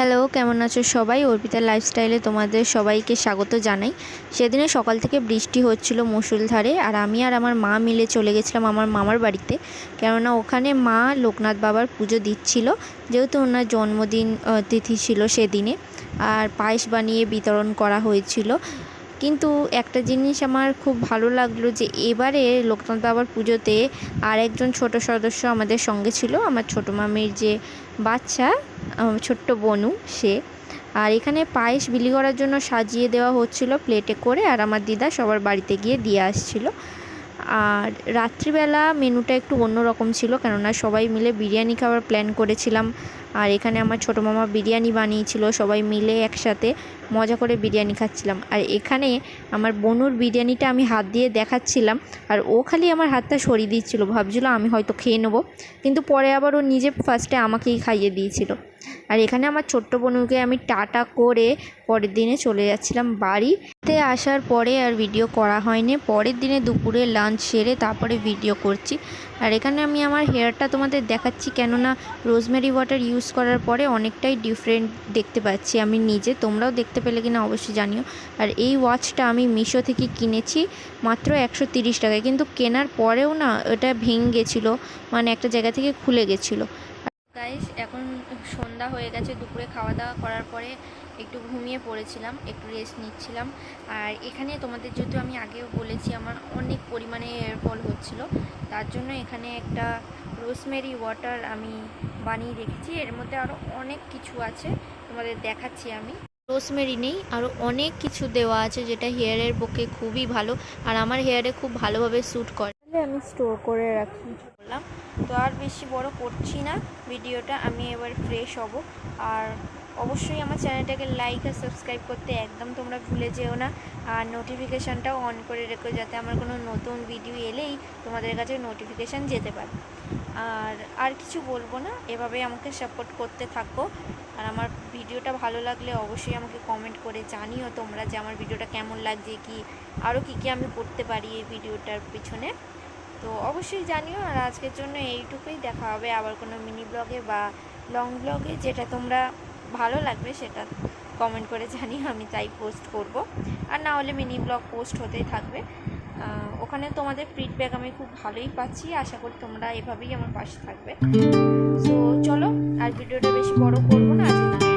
Hello, কেমন আছো সবাই? অর্পিতার লাইফস্টাইলে তোমাদের সবাইকে স্বাগত জানাই। সেদিনে সকাল থেকে বৃষ্টি হচ্ছিল মুসুলধারে আর আমি আর আমার মা মিলে চলে গেছিলাম আমার মামার বাড়িতে। কেননা ওখানে মা লোকনাথ বাবার পুজো দিচ্ছিল, যেহেতু ওনার জন্মদিন তিথি ছিল সেদিনে। আর পায়েস বানিয়ে বিতরণ করা হয়েছিল। কিন্তু একটা জিনিস আমার খুব ভালো লাগল যে এবারে লোকনাথ বাবার পুজোতে আর একজন ছোট সদস্য আমাদের সঙ্গে ছিল। আমার ছোট মামির যে বাচ্চা ছোট্ট বনু, সে। আর এখানে পায়েস বিলি করার জন্য সাজিয়ে দেওয়া হচ্ছিল প্লেটে করে আর আমার দিদা সবার বাড়িতে গিয়ে দিয়ে আসছিল। আর রাত্রিবেলা মেনুটা একটু অন্যরকম ছিল কেননা সবাই মিলে বিরিয়ানি খাওয়ার প্ল্যান করেছিলাম। আর এখানে আমার ছোটো মামা বিরিয়ানি বানিয়েছিল, সবাই মিলে একসাথে মজা করে বিরিয়ানি খাচ্ছিলাম। আর এখানে আমার বনুর বিরিয়ানিটা আমি হাত দিয়ে দেখাচ্ছিলাম আর ও খালি আমার হাতটা সরিয়ে দিচ্ছিল, ভাবছিল আমি হয়তো খেয়ে নেব। কিন্তু পরে আবার ও নিজে ফার্স্টে আমাকেই খাইয়ে দিয়েছিল। আর এখানে আমার ছোট্ট বোনুকে আমি টাটা করে পরের দিনে চলে যাচ্ছিলাম বাড়িতে আসার পরে আর ভিডিও করা হয়নি। পরের দিনে দুপুরে লাঞ্চ সেরে তারপরে ভিডিও করছি। আর এখানে আমি আমার হেয়ারটা তোমাদের দেখাচ্ছি কেননা রোজমেরি ওয়াটার ইউজ করার পরে অনেকটাই ডিফারেন্ট দেখতে পাচ্ছি আমি নিজে। তোমরাও দেখতে পেলে কিনা অবশ্যই জানিও। আর এই ওয়াচটা আমি মিশো থেকে কিনেছি মাত্র একশো টাকায়। কিন্তু কেনার পরেও না ওটা ভেঙে গেছিল মানে একটা জায়গা থেকে খুলে গেছিল। গাইস এখন সন্ধ্যা হয়ে গেছে দুপুরে খাওয়া দাওয়া করার পরে একটু ঘুমিয়ে পড়েছিলাম একটু রেস্ট নিচ্ছিলাম। আর এখানে তোমাদের যেহেতু আমি আগেও বলেছি আমার অনেক পরিমাণে হেয়ার ফল হচ্ছিল। তার জন্য এখানে একটা রোজমেরি ওয়াটার আমি বানিয়ে রেখেছি। এর মধ্যে আরও অনেক কিছু আছে তোমাদের দেখাচ্ছি আমি। রোজমেরি নেই আরও অনেক কিছু দেওয়া আছে যেটা হেয়ারের পক্ষে খুবই ভালো আর আমার হেয়ারে খুব ভালোভাবে স্যুট করে। আমি স্টোর করে রাখি। বললাম তো আর বেশি বড় করছি না। ভিডিওটা আমি এবার ফ্রেশ হব। আর অবশ্যই আমার চ্যানেলটাকে লাইক আর সাবস্ক্রাইব করতে একদম তোমরা ভুলে যেও না। আর নোটিফিকেশানটাও অন করে রেখো যাতে আমার কোনো নতুন ভিডিও এলেই তোমাদের কাছে নোটিফিকেশান যেতে পারে। আর আর কিছু বলব না? এভাবে আমাকে সাপোর্ট করতে থাকো। আর আমার ভিডিওটা ভালো লাগলে অবশ্যই আমাকে কমেন্ট করে জানিও তোমরা যে আমার ভিডিওটা কেমন লাগছে, কি আরও কী কী আমি করতে পারি এই ভিডিওটার পিছনে। তো অবশ্যই জানিও আর আজকের জন্য এইটুকুই। দেখা হবে আবার কোনো মিনি ব্লগে বা লং ব্লগে যেটা তোমরা ভালো লাগবে সেটা কমেন্ট করে জানিও, আমি তাই পোস্ট করব। আর না হলে মিনি ব্লগ পোস্ট হতেই থাকবে। ওখানে তোমাদের ফিডব্যাক আমি খুব ভালোই পাচ্ছি। আশা করি তোমরা এভাবেই আমার পাশে থাকবে। তো চলো, আর ভিডিওটা বেশি বড় করব না। আজকে